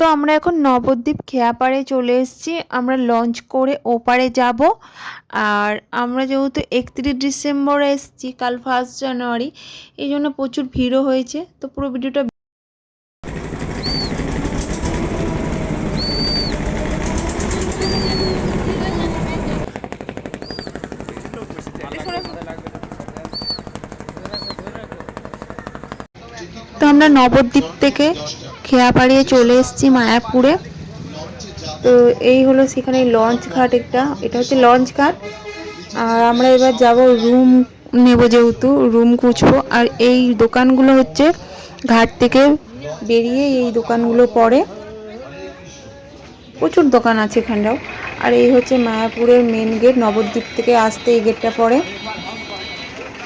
তো আমরা এখন নবদ্বীপ খেয়াপাড়ে চলে এসেছি। আমরা লঞ্চ করে ওপারে যাব। আর আমরা যেহেতু একত্রিশ ডিসেম্বর এসেছি, কাল ফার্স্ট জানুয়ারি এই জন্য প্রচুর ভিড়ও হয়েছে। তো পুরো ভিডিওটা তো আমরা নবদ্বীপ থেকে খেয়াপাড়িয়ে চলে এসেছি মায়াপুরে। তো এই হলো সেখানে লঞ্চ ঘাট একটা। এটা হচ্ছে লঞ্চ ঘাট। আর আমরা এবার যাব রুম নেব যেহেতু রুম খুঁজবো। আর এই দোকানগুলো হচ্ছে ঘাট থেকে বেরিয়ে এই দোকানগুলো পড়ে প্রচুর দোকান আছে এখানটাও। আর এই হচ্ছে মায়াপুরের মেন গেট নবদ্বীপ থেকে আসতে এই গেটটা পড়ে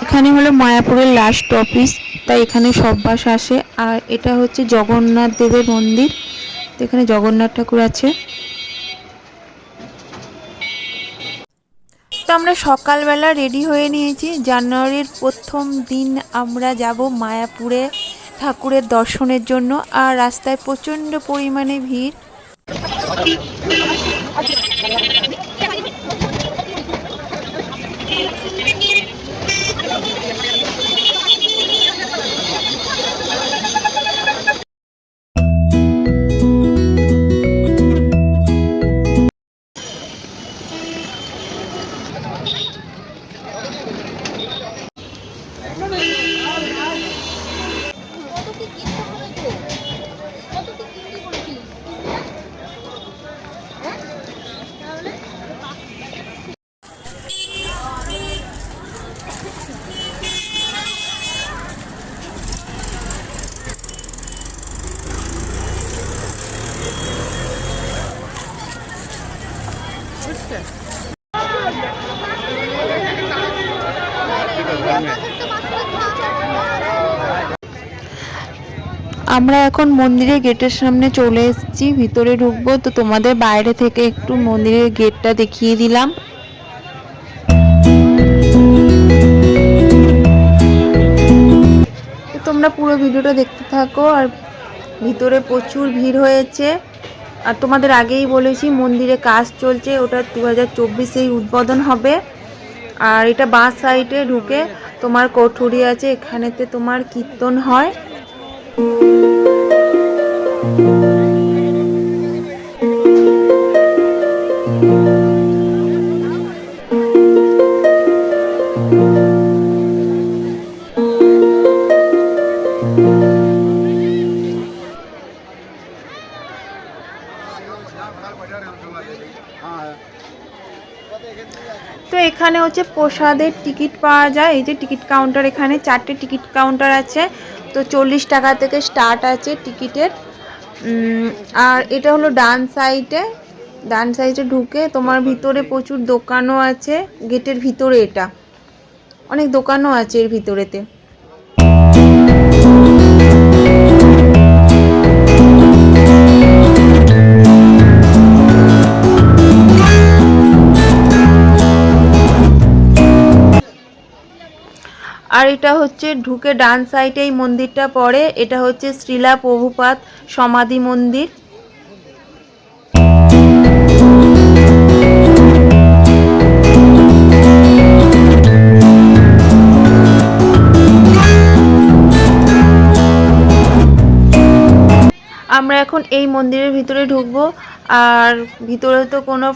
এখানে হলো মায়াপুরের লাস্ট অফিস তাই এখানে সব বাস আসে। আর এটা হচ্ছে জগন্নাথ দেবের মন্দির। তো এখানে জগন্নাথ ঠাকুর আছে। তো আমরা সকালবেলা রেডি হয়ে নিয়েছি। জানুয়ারির প্রথম দিন আমরা যাব মায়াপুরে ঠাকুরের দর্শনের জন্য। আর রাস্তায় প্রচণ্ড পরিমাণে ভিড়। আমরা এখন মন্দিরের গেটের সামনে চলে এসেছি, ভিতরে ঢুকবো। তো তোমাদের বাইরে থেকে একটু মন্দিরের গেটটা দেখিয়ে দিলাম। তোমরা পুরো ভিডিওটা দেখতে থাকো, আর ভিতরে প্রচুর ভিড় হয়েছে। আর তোমাদের আগেই বলেছি, মন্দিরে কাজ চলছে, ওটা দু হাজার চব্বিশেই উদ্বোধন হবে। আর এটা বাঁ সাইডে ঢুকে তোমার কঠুরি আছে, এখানেতে তোমার কীর্তন হয়। তো এখানে হচ্ছে প্রসাদের টিকিট পাওয়া যায়। এই যে টিকিট কাউন্টার এখানে চারটে টিকিট কাউন্টার আছে। তো চল্লিশ টাকা থেকে স্টার্ট আছে টিকিটের। আর এটা হলো ডান সাইডে ডান সাইডে ঢুকে তোমার ভিতরে প্রচুর দোকানও আছে। গেটের ভিতরে এটা। অনেক দোকানও আছে এর ভিতরেতে। আর এটা হচ্ছে ঢুকে ডান সাইডে এই মন্দিরটা পড়ে। এটা হচ্ছে শ্রীলা প্রভুপাত সমাধি মন্দির। আমরা এখন এই মন্দিরের ভিতরে ঢুকবো। আর ভিতরে তো কোনো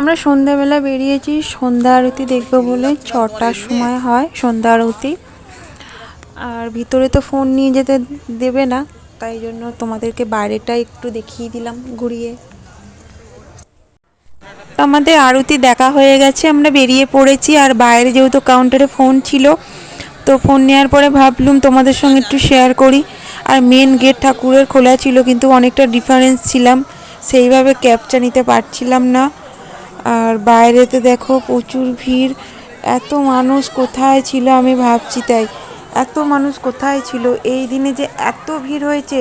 আমরা সন্ধ্যাবেলা বেরিয়েছি, সন্ধ্যা আরতি দেখব বলে ছটার সময় হয় সন্ধ্যা আরতি। আর ভিতরে তো ফোন নিয়ে যেতে দেবে না, তাই জন্য তোমাদেরকে বাইরেটা একটু দেখিয়ে দিলাম ঘুরিয়ে। আমাদের আরতি দেখা হয়ে গেছে, আমরা বেরিয়ে পড়েছি আর বাইরে যেহেতু কাউন্টারে ফোন ছিল, তো ফোন নেওয়ার পরে ভাবলুম তোমাদের সঙ্গে একটু শেয়ার করি। আর মেন গেট ঠাকুরের খোলা ছিল, কিন্তু অনেকটা ডিফারেন্স ছিলাম, সেইভাবে ক্যাপচা নিতে পারছিলাম না। আর বাইরেতে দেখো প্রচুর ভিড়। এত মানুষ কোথায় ছিল আমি ভাবছি তাই। এত মানুষ কোথায় ছিল? এই দিনে যে এত ভিড় হয়েছে।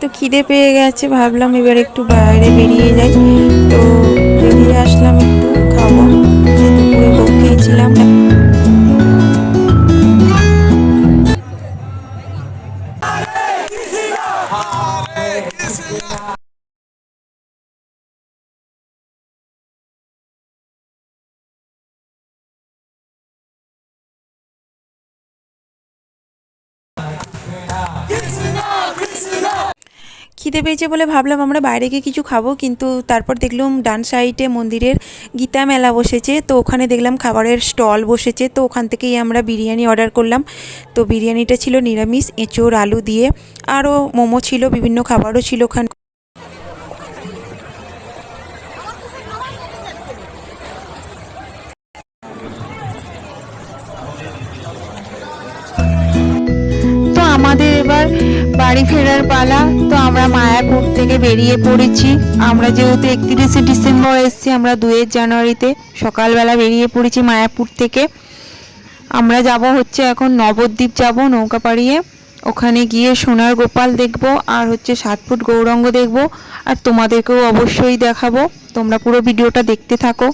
তো খিদে পেয়ে গেছে, ভাবলাম এবার একটু বাইরে বেরিয়ে যাই। তো বেরিয়ে আসলাম একটু খাব। দুপুরে ভোগ খেয়েছিলাম খিদে পেয়েছে বলে ভাবলাম আমরা বাইরে গিয়ে কিছু খাব, কিন্তু তারপর দেখলাম ডান সাইডে মন্দিরের গীতা মেলা বসেছে, তো ওখানে দেখলাম খাবারের স্টল বসেছে, তো ওখান থেকেই আমরা বিরিয়ানি অর্ডার করলাম। তো বিরিয়ানিটা ছিল নিরামিষ, এঁচোড়, আলু দিয়ে, আরও মোমো ছিল, বিভিন্ন খাবারও ছিল ওখানে। বাড়ি ফেরার পালা, তো আমরা মায়াপুর থেকে বেরিয়ে পড়েছি। আমরা যেহেতু একত্রিশে ডিসেম্বর এসেছি, আমরা দুয়ের জানুয়ারিতে সকালবেলা বেরিয়ে পড়েছি মায়াপুর থেকে। আমরা যাব হচ্ছে এখন নবদ্বীপ যাব, নৌকা পাড়িয়ে। ওখানে গিয়ে সোনার গোপাল দেখব, আর হচ্ছে সাত ফুট গৌরঙ্গ দেখব। আর তোমাদেরকেও অবশ্যই দেখাবো। তোমরা পুরো ভিডিওটা দেখতে থাকো।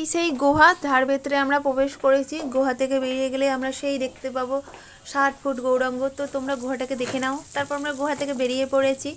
এই সেই গুহা, তার ভেতরে আমরা প্রবেশ করেছি। গুহা থেকে বেরিয়ে গেলে আমরা সেই দেখতে পাবো ষাট ফুট গৌরাঙ্গ। তো তোমরা গুহাটাকে দেখে নাও। তারপর আমরা গুহা থেকে বেরিয়ে পড়েছি।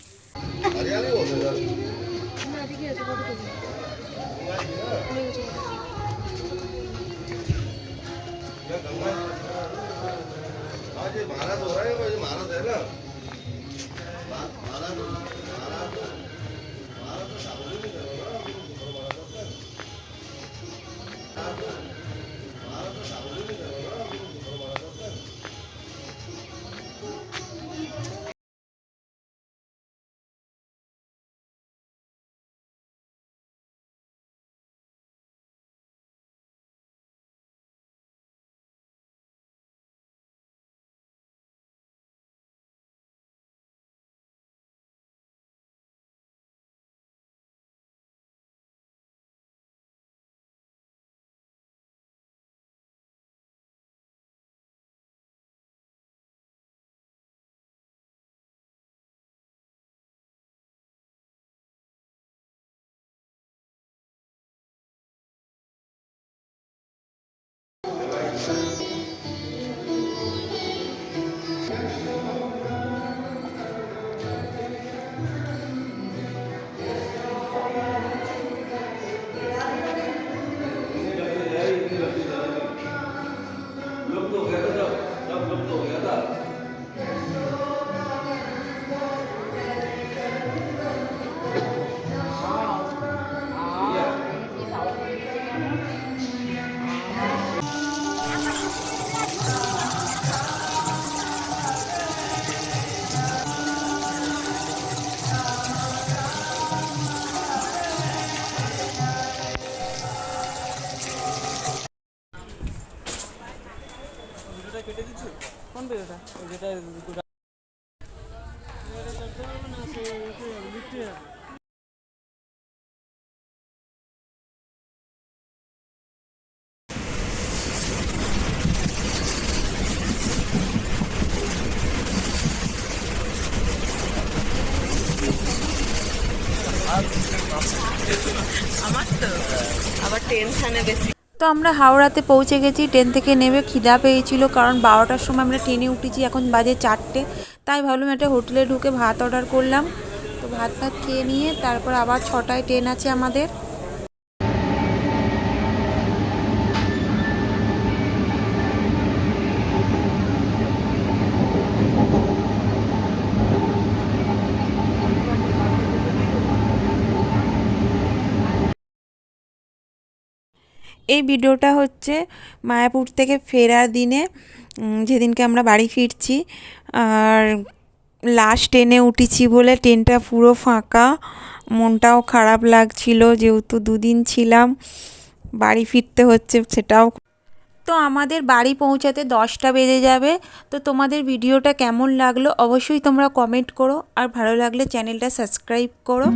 তো আমরা হাওড়াতে পৌঁছে গেছি, ট্রেন থেকে নেমে খিদা পেয়েছিল কারণ বারোটার সময় আমরা ট্রেনে উঠেছি, এখন বাজে চারটে। তাই ভাবলাম একটা হোটেলে ঢুকে ভাত অর্ডার করলাম। তো ভাত ভাত খেয়ে নিয়ে তারপর আবার ছটায় ট্রেন আছে আমাদের। এই ভিডিওটা হচ্ছে মায়াপুর থেকে ফেরার দিনে যেদিনকে আমরা বাড়ি ফিরছি। আর লাস্ট ট্রেনে উঠেছি বলে ট্রেনটা পুরো ফাঁকা, মনটাও খারাপ লাগছিল, যেহেতু দুদিন ছিলাম, বাড়ি ফিরতে হচ্ছে সেটাও তো আমাদের বাড়ি পৌঁছাতে দশটা বেজে যাবে। তো তোমাদের ভিডিওটা কেমন লাগল অবশ্যই তোমরা কমেন্ট করো, আর ভালো লাগলে চ্যানেলটা সাবস্ক্রাইব করো।